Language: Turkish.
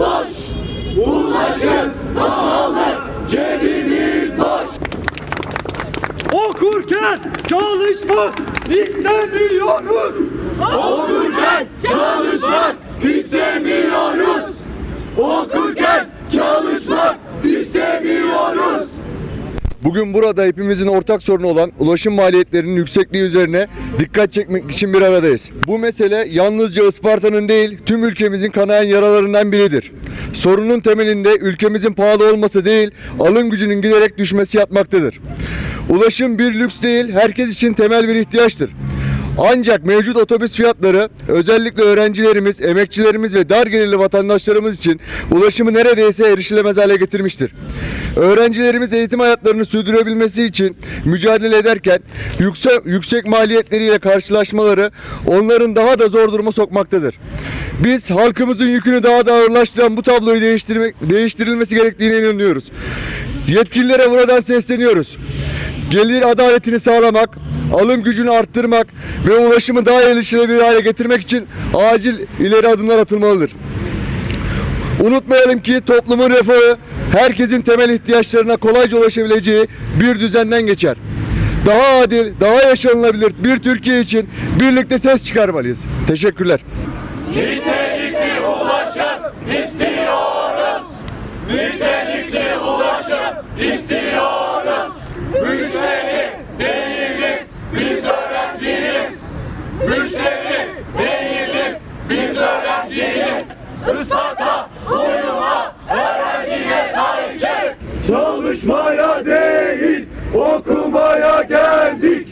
boş. Ulaşım pahalı, cebimiz boş. Okurken çalışmak istemiyoruz. Okurken çalışmak Bugün burada hepimizin ortak sorunu olan ulaşım maliyetlerinin yüksekliği üzerine dikkat çekmek için bir aradayız. Bu mesele yalnızca Isparta'nın değil, tüm ülkemizin kanayan yaralarından biridir. Sorunun temelinde ülkemizin pahalı olması değil, alım gücünün giderek düşmesi yatmaktadır. Ulaşım bir lüks değil, herkes için temel bir ihtiyaçtır. Ancak mevcut otobüs fiyatları özellikle öğrencilerimiz, emekçilerimiz ve dar gelirli vatandaşlarımız için ulaşımı neredeyse erişilemez hale getirmiştir. Öğrencilerimiz eğitim hayatlarını sürdürebilmesi için mücadele ederken yüksek, yüksek maliyetleriyle karşılaşmaları onların daha da zor duruma sokmaktadır. Biz halkımızın yükünü daha da ağırlaştıran bu tabloyu değiştirmek, değiştirilmesi gerektiğine inanıyoruz. Yetkililere buradan sesleniyoruz gelir adaletini sağlamak, alım gücünü arttırmak ve ulaşımı daha erişilebilir hale getirmek için acil ileri adımlar atılmalıdır. Unutmayalım ki toplumun refahı herkesin temel ihtiyaçlarına kolayca ulaşabileceği bir düzenden geçer. Daha adil, daha yaşanılabilir bir Türkiye için birlikte ses çıkarmalıyız. Teşekkürler. Nitelikli ulaşım Isparta uyuma, öğrenciye sahip çık. Çalışmaya değil, okumaya geldik.